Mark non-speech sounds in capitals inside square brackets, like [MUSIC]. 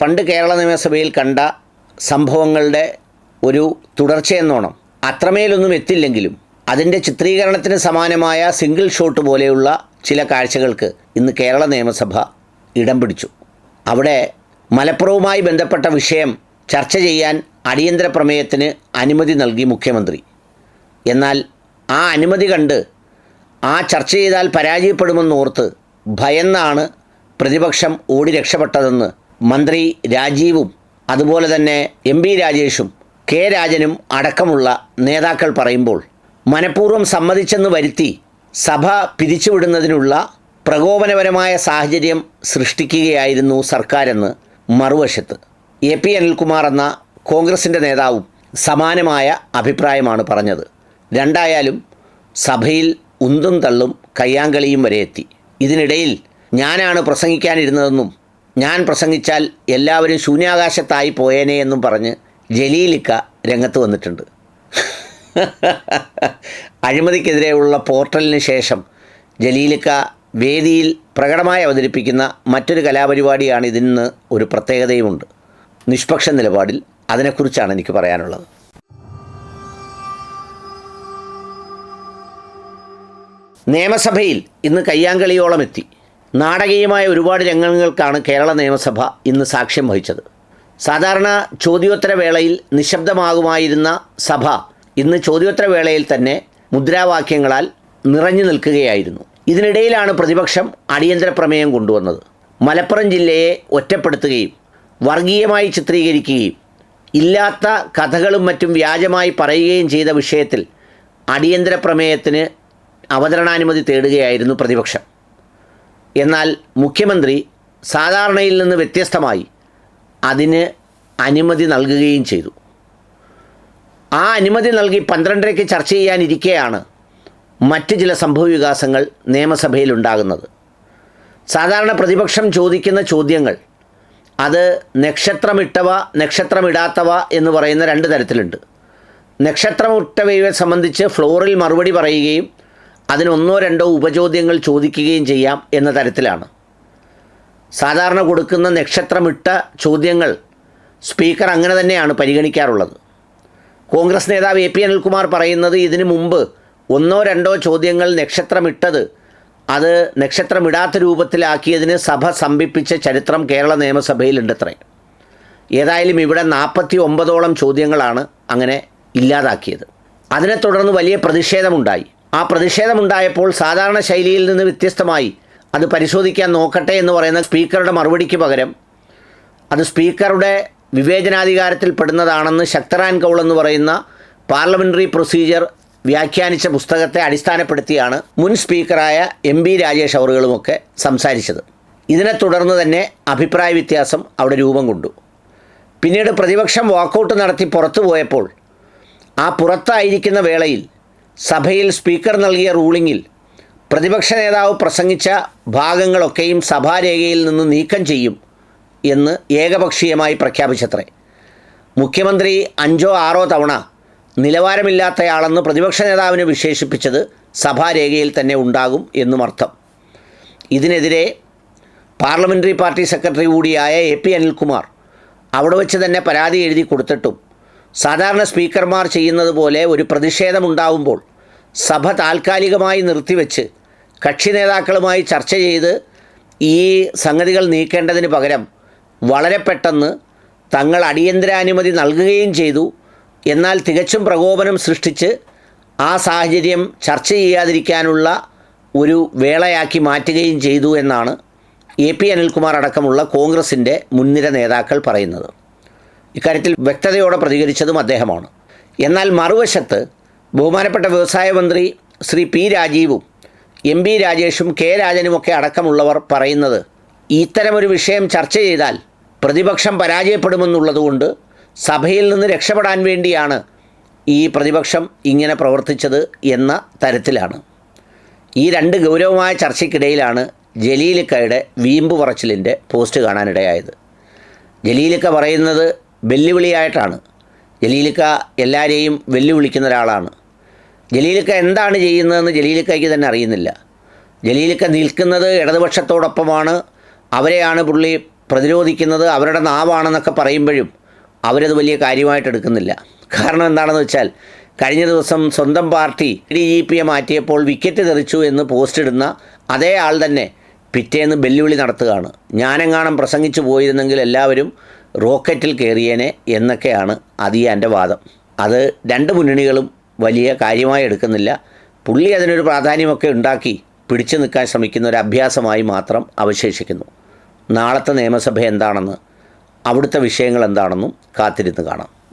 പണ്ട് കേരള നിയമസഭയിൽ കണ്ട സംഭവങ്ങളുടെ ഒരു തുടർച്ചയെന്നോണം അത്രമേലൊന്നും എത്തില്ലെങ്കിലും അതിന്റെ ചിത്രീകരണത്തിന് സമാനമായ സിംഗിൾ ഷോട്ട് പോലെയുള്ള ചില കാഴ്ചകൾക്ക് ഇന്ന് കേരള നിയമസഭ ഇടം പിടിച്ചു. അവിടെ മലപ്പുറവുമായി ബന്ധപ്പെട്ട വിഷയം ചർച്ച ചെയ്യാൻ അടിയന്തര പ്രമേയത്തിന് അനുമതി നൽകി മുഖ്യമന്ത്രി. എന്നാൽ ആ അനുമതി കണ്ട് ആ ചർച്ച ചെയ്താൽ പരാജയപ്പെടുമെന്നോർത്ത് ഭയന്നാണ് പ്രതിപക്ഷം ഓടി രക്ഷപ്പെട്ടതെന്ന് മന്ത്രി രാജീവും അതുപോലെ തന്നെ എം പി രാജേഷും കെ രാജനും അടക്കമുള്ള നേതാക്കൾ പറയുമ്പോൾ മനഃപൂർവം സമ്മതിച്ചെന്ന് വരുത്തി സഭ പിരിച്ചുവിടുന്നതിനുള്ള പ്രകോപനപരമായ സാഹചര്യം സൃഷ്ടിക്കുകയായിരുന്നു സർക്കാരെന്ന് മറുവശത്ത്. എ പി അനിൽകുമാർ എന്ന കോൺഗ്രസിന്റെ നേതാവും സമാനമായ അഭിപ്രായമാണ് പറഞ്ഞത്. രണ്ടായാലും സഭയിൽ ഉന്തും തള്ളും കയ്യാങ്കളിയും വരെ എത്തി. ഇതിനിടയിൽ ഞാനാണ് പ്രസംഗിക്കാനിരുന്നതെന്നും ഞാൻ പ്രസംഗിച്ചാൽ എല്ലാവരും ശൂന്യാകാശത്തായി പോയേനെ എന്നും പറഞ്ഞ് ജലീലിക്ക രംഗത്ത് വന്നിട്ടുണ്ട്. [LAUGHS] അഴിമതിക്കെതിരെയുള്ള പോർട്ടലിന് ശേഷം ജലീലിക്ക വേദിയിൽ പ്രകടമായി അവതരിപ്പിക്കുന്ന മറ്റൊരു കലാപരിപാടിയാണ് ഇതിന് ഒരു പ്രത്യേകതയുമുണ്ട്. നിഷ്പക്ഷ നിലപാടിൽ അതിനെക്കുറിച്ചാണ് എനിക്ക് പറയാനുള്ളത്. നിയമസഭയിൽ ഇന്ന് കയ്യാങ്കളിയോളം എത്തി. നാടകീയമായ ഒരുപാട് രംഗങ്ങൾക്കാണ് കേരള നിയമസഭ ഇന്ന് സാക്ഷ്യം വഹിച്ചത്. സാധാരണ ചോദ്യോത്തര വേളയിൽ നിശബ്ദമാകുമായിരുന്ന സഭ ഇന്ന് ചോദ്യോത്തര വേളയിൽ തന്നെ മുദ്രാവാക്യങ്ങളാൽ നിറഞ്ഞു നിൽക്കുകയായിരുന്നു. ഇതിനിടയിലാണ് പ്രതിപക്ഷം അടിയന്തര പ്രമേയം കൊണ്ടുവന്നത്. മലപ്പുറം ജില്ലയെ ഒറ്റപ്പെടുത്തുകയും വർഗീയമായി ചിത്രീകരിക്കുകയും ഇല്ലാത്ത കഥകളും മറ്റും വ്യാജമായി പറയുകയും ചെയ്ത വിഷയത്തിൽ അടിയന്തര പ്രമേയത്തിന് അവതരണാനുമതി തേടുകയായിരുന്നു പ്രതിപക്ഷം. എന്നാൽ മുഖ്യമന്ത്രി സാധാരണയിൽ നിന്ന് വ്യത്യസ്തമായി അതിന് അനുമതി നൽകുകയും ചെയ്തു. ആ അനുമതി നൽകി പന്ത്രണ്ടരയ്ക്ക് ചർച്ച ചെയ്യാനിരിക്കെയാണ് മറ്റ് ചില സംഭവവികാസങ്ങൾ നിയമസഭയിൽ ഉണ്ടാകുന്നത്. സാധാരണ പ്രതിപക്ഷം ചോദിക്കുന്ന ചോദ്യങ്ങൾ അത് നക്ഷത്രമിട്ടവ നക്ഷത്രമിടാത്തവ എന്ന് പറയുന്ന രണ്ട് തരത്തിലുണ്ട്. നക്ഷത്രമിട്ടവയെ സംബന്ധിച്ച് ഫ്ലോറിൽ മറുപടി പറയുകയും അതിന് ഒന്നോ രണ്ടോ ഉപചോദ്യങ്ങൾ ചോദിക്കുകയും ചെയ്യാം എന്ന തരത്തിലാണ്. സാധാരണ കൊടുക്കുന്ന നക്ഷത്രമിട്ട ചോദ്യങ്ങൾ സ്പീക്കർ അങ്ങനെ തന്നെയാണ് പരിഗണിക്കാറുള്ളത്. കോൺഗ്രസ് നേതാവ് എ പി അനിൽകുമാർ പറയുന്നത് ഇതിനു മുമ്പ് ഒന്നോ രണ്ടോ ചോദ്യങ്ങൾ നക്ഷത്രമിട്ടത് അത് നക്ഷത്രമിടാത്ത രൂപത്തിലാക്കിയതിന് സഭ സംഭിപ്പിച്ച ചരിത്രം കേരള നിയമസഭയിലുണ്ടത്രേ. ഏതായാലും ഇവിടെ നാൽപ്പത്തി ഒമ്പതോളം ചോദ്യങ്ങളാണ് അങ്ങനെ ഇല്ലാതാക്കിയത്. അതിനെ തുടർന്ന് വലിയ പ്രതിഷേധമുണ്ടായി. ആ പ്രതിഷേധമുണ്ടായപ്പോൾ സാധാരണ ശൈലിയിൽ നിന്ന് വ്യത്യസ്തമായി അത് പരിശോധിക്കാൻ നോക്കട്ടെ എന്ന് പറയുന്ന സ്പീക്കറുടെ മറുപടിക്ക് പകരം അത് സ്പീക്കറുടെ വിവേചനാധികാരത്തിൽ പെടുന്നതാണെന്ന് ശക്തറാൻ കൗൾ എന്ന് പറയുന്ന പാർലമെന്ററി പ്രൊസീജിയർ വ്യാഖ്യാനിച്ച പുസ്തകത്തെ അടിസ്ഥാനപ്പെടുത്തിയാണ് മുൻ സ്പീക്കറായ എം ബി രാജേഷ് അവറുകളുമൊക്കെ സംസാരിച്ചത്. ഇതിനെ തുടർന്ന് തന്നെ അഭിപ്രായ വ്യത്യാസം അവിടെ രൂപം കൊണ്ടു. പിന്നീട് പ്രതിപക്ഷം വാക്കൗട്ട് നടത്തി പുറത്തു പോയപ്പോൾ ആ പുറത്തായിരിക്കുന്ന വേളയിൽ സഭയിൽ സ്പീക്കർ നൽകിയ റൂളിങ്ങിൽ പ്രതിപക്ഷ നേതാവ് പ്രസംഗിച്ച ഭാഗങ്ങളൊക്കെയും സഭാരേഖയിൽ നിന്ന് നീക്കം ചെയ്യും എന്ന് ഏകപക്ഷീയമായി പ്രഖ്യാപിച്ചത്രേ. മുഖ്യമന്ത്രി അഞ്ചോ ആറോ തവണ നിലവാരമില്ലാത്തയാളെന്ന് പ്രതിപക്ഷ നേതാവിനെ വിശേഷിപ്പിച്ചത് സഭാരേഖയിൽ തന്നെ ഉണ്ടാകും എന്നും അർത്ഥം. ഇതിനെതിരെ പാർലമെന്ററി പാർട്ടി സെക്രട്ടറി കൂടിയായ എ പി അനിൽകുമാർ അവിടെ വെച്ച് തന്നെ പരാതി എഴുതി കൊടുത്തിട്ടും സാധാരണ സ്പീക്കർമാർ ചെയ്യുന്നത് പോലെ ഒരു പ്രതിഷേധമുണ്ടാവുമ്പോൾ സഭ താൽക്കാലികമായി നിർത്തിവെച്ച് കക്ഷി നേതാക്കളുമായി ചർച്ച ചെയ്ത് ഈ സംഗതികൾ നീക്കേണ്ടതിന് പകരം വളരെ പെട്ടെന്ന് തങ്ങൾ അടിയന്തരാനുമതി നൽകുകയും ചെയ്തു. എന്നാൽ തികച്ചും പ്രകോപനം സൃഷ്ടിച്ച് ആ സാഹചര്യം ചർച്ച ചെയ്യാതിരിക്കാനുള്ള ഒരു വേളയാക്കി മാറ്റുകയും ചെയ്തു എന്നാണ് എ പി അനിൽകുമാർ അടക്കമുള്ള കോൺഗ്രസിന്റെ മുൻനിര നേതാക്കൾ പറയുന്നത്. ഇക്കാര്യത്തിൽ വ്യക്തതയോടെ പ്രതികരിച്ചതും അദ്ദേഹമാണ്. എന്നാൽ മറുവശത്ത് ബഹുമാനപ്പെട്ട വ്യവസായ മന്ത്രി ശ്രീ പി രാജീവും എം പി രാജേഷും കെ രാജനുമൊക്കെ അടക്കമുള്ളവർ പറയുന്നത് ഇത്തരമൊരു വിഷയം ചർച്ച ചെയ്താൽ പ്രതിപക്ഷം പരാജയപ്പെടുമെന്നുള്ളതുകൊണ്ട് സഭയിൽ നിന്ന് രക്ഷപ്പെടാൻ വേണ്ടിയാണ് ഈ പ്രതിപക്ഷം ഇങ്ങനെ പ്രവർത്തിച്ചത് എന്ന തരത്തിലാണ്. ഈ രണ്ട് ഗൗരവമായ ചർച്ചയ്ക്കിടയിലാണ് ജലീലിക്കയുടെ വീമ്പ് പറച്ചിലിന്റെ പോസ്റ്റ് കാണാനിടയായത്. ജലീലിക്ക പറയുന്നത് വെല്ലുവിളിയായിട്ടാണ്. ജലീലിക്ക എല്ലാവരെയും വെല്ലുവിളിക്കുന്ന ഒരാളാണ്. ജലീലിക്ക എന്താണ് ചെയ്യുന്നതെന്ന് ജലീലിക്കയ്ക്ക് തന്നെ അറിയുന്നില്ല. ജലീലിക്ക നിൽക്കുന്നത് ഇടതുപക്ഷത്തോടൊപ്പമാണ്. അവരെയാണ് പുള്ളി പ്രതിരോധിക്കുന്നത്. അവരുടെ നാവാണെന്നൊക്കെ പറയുമ്പോഴും അവരത് വലിയ കാര്യമായിട്ട് എടുക്കുന്നില്ല. കാരണം എന്താണെന്ന് വെച്ചാൽ കഴിഞ്ഞ ദിവസം സ്വന്തം പാർട്ടി ഡി ജി പിയെ മാറ്റിയപ്പോൾ വിക്കറ്റ് തെറിച്ചു എന്ന് പോസ്റ്റ് ഇടുന്ന അതേ ആൾ തന്നെ പിറ്റേന്ന് വെല്ലുവിളി നടത്തുകയാണ്. ഞാനെങ്ങാനും പ്രസംഗിച്ചു പോയിരുന്നെങ്കിൽ എല്ലാവരും റോക്കറ്റിൽ കയറിയേനെ എന്നൊക്കെയാണ് അതിയാന്റെ വാദം. അത് രണ്ട് മുന്നണികളും വലിയ കാര്യമായി എടുക്കുന്നില്ല. പുള്ളി അതിനൊരു പ്രാധാന്യമൊക്കെ ഉണ്ടാക്കി പിടിച്ചു നിൽക്കാൻ ശ്രമിക്കുന്ന ഒരു അഭ്യാസമായി മാത്രം അവശേഷിക്കുന്നു. നാളത്തെ നിയമസഭ എന്താണെന്ന് അവിടുത്തെ വിഷയങ്ങൾ എന്താണെന്നും കാത്തിരുന്ന് കാണാം.